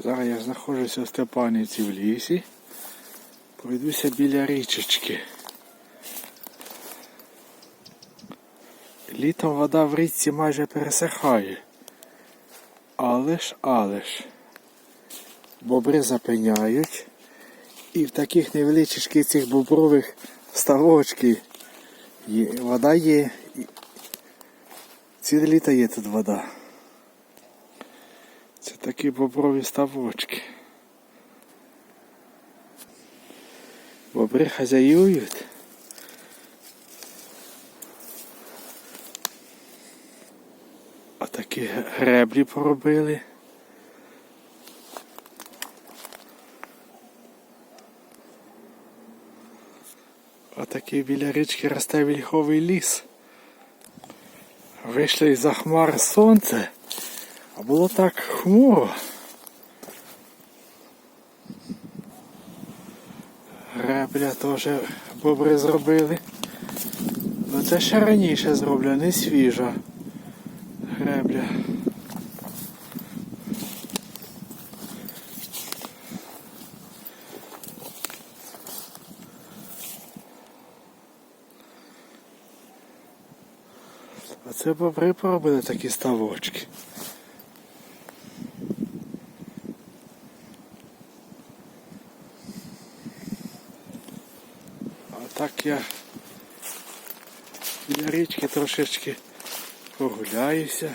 Зараз я знаходжуся в Степанівці в лісі. Пройдуся біля річечки. Літом вода в річці майже пересихає. Але ж, але ж. Бобри запиняють. І в таких невеличких цих бобрових ставочки є, вода є. Ціле літо є тут вода. Це такі боброві ставочки. Бобри хазяюють. А такі греблі поробили. А такий біля річки росте вільховий ліс. Вийшли із-за хмар сонце, а було так хмуро. Гребля теж бобри зробили. Ну це ще раніше зроблено, не свіжа гребля. Це бобри поробили такі ставочки. Так я біля річки трошечки прогуляюся.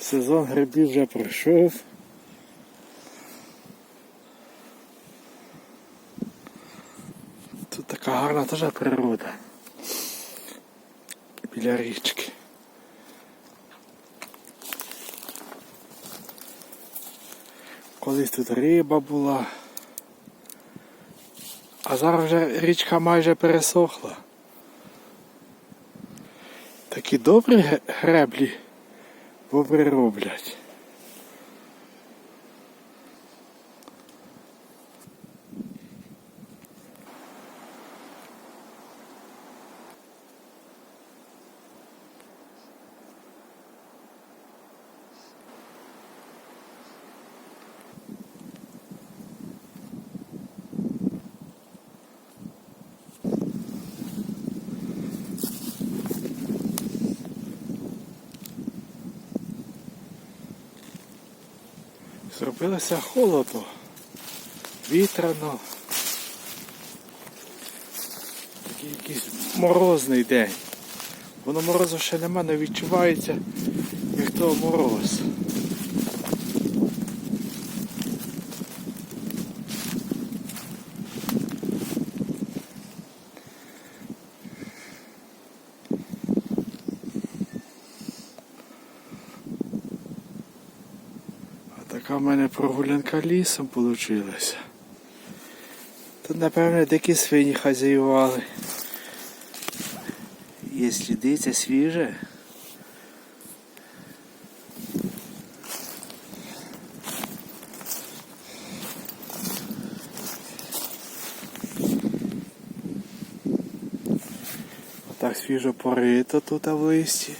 Сезон грибів вже пройшов. Тут така гарна теж природа. Біля річки. Колись тут риба була. А зараз вже річка майже пересохла. Такі добрі греблі бобри роблять. Зробилося холодно, вітряно. Такий якийсь морозний день. Воно морозу ще нема, не відчувається, як то мороз. Така в мене прогулянка лісом вийшла. Тут, напевно, дикі свині хазяювали. Є сліди, це свіже. Так свіжо порито тут в листі.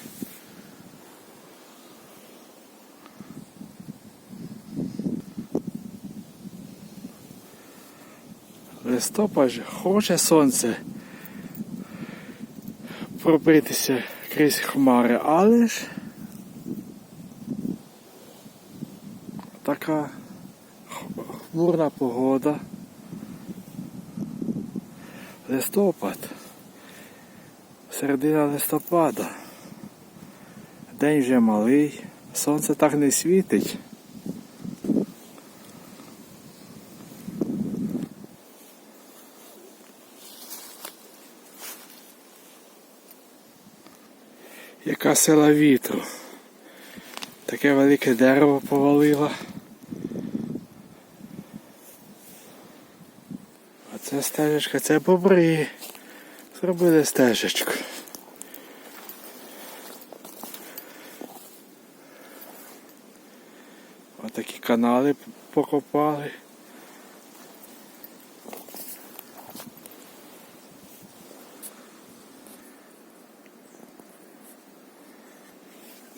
Листопад хоче сонце пробитися крізь хмари, але ж така хмурна погода. Листопад. Середина листопада. День вже малий, сонце так не світить. Яка сила вітру. Таке велике дерево повалило. А це стежечка, це бобри. Зробили стежечку. Отакі канали покопали.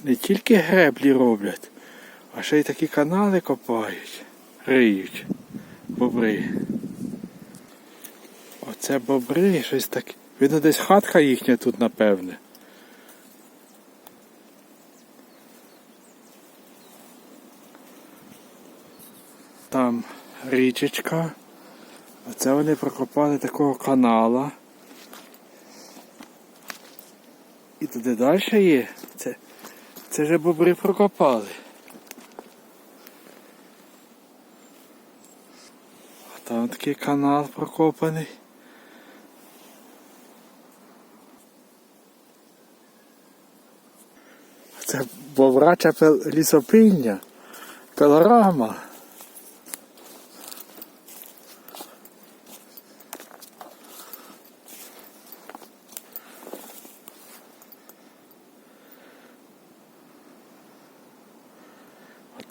Не тільки греблі роблять, а ще й такі канали копають, риють бобри. Оце бобри, щось таке. Видно, десь хатка їхня тут, напевне. Там річечка. А це вони прокопали такого канала. І туди далі є. Це, вже бобри прокопали. А там такий канал прокопаний. Це бобрача лісопильня. Пилорама.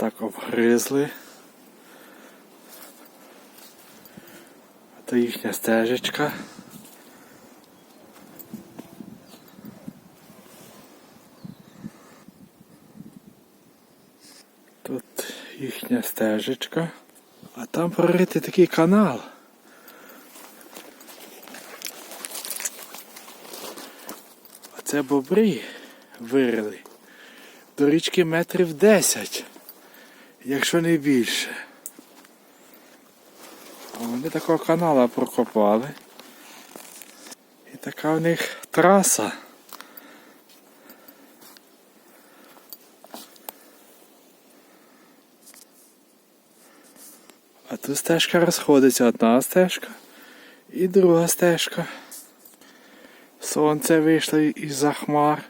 Отак обгризли. То їхня стежечка. Тут їхня стежечка. А там проритий такий канал. А це бобри вирили. До річки метрів 10, якщо не більше. Вони такого канала прокопали. І така в них траса. А тут стежка розходиться, одна стежка і друга стежка. Сонце вийшло із-за хмар.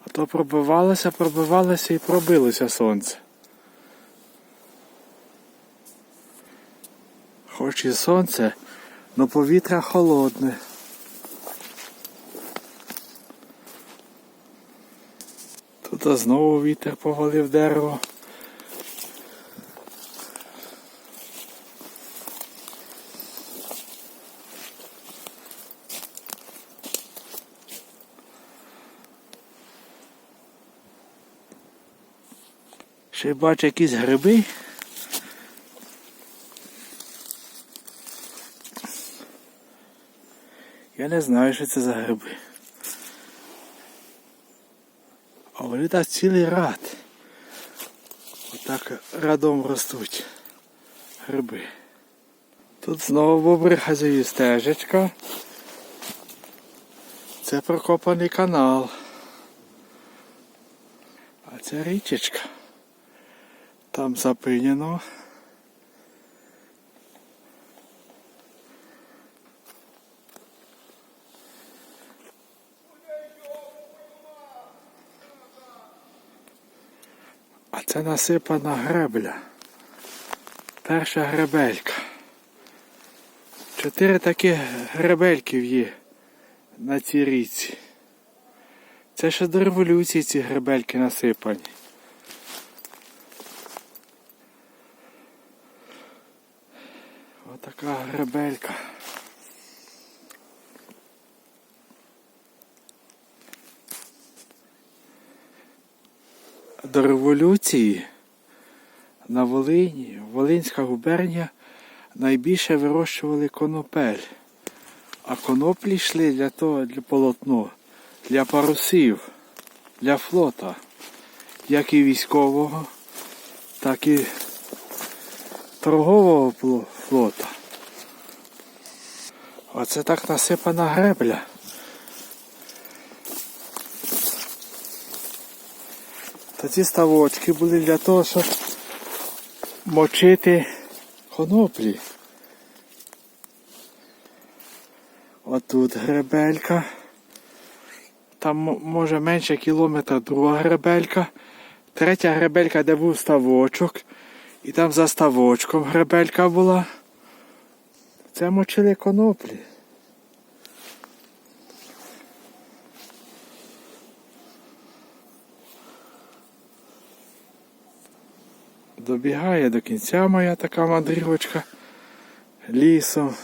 А то пробивалося, пробивалося і пробилося сонце. Хоч і сонце, но повітря холодне. Тут знову вітер повалив дерево. Ще бачу якісь гриби. Я не знаю, що це за гриби. А вони так цілий ряд. Отак радом ростуть гриби. Тут знову бобри хазяї стежечка. Це прокопаний канал. А це річечка. Там запинено. А це насипана гребля. Перша гребелька. Чотири такі гребельків є на цій річці. Це ще до революції ці гребельки насипані. Гребелька. До революції на Волині, Волинська губернія найбільше вирощували конопель. А коноплі йшли для того, для полотно, для парусів, для флота, як і військового, так і торгового флота. Оце так насипана гребля. Та ці ставочки були для того, щоб мочити коноплі. Отут гребелька. Там може менше кілометра друга гребелька. Третя гребелька, де був ставочок. І там за ставочком гребелька була. Це мочили коноплі. Добігає до кінця моя така мандрівочка лісом.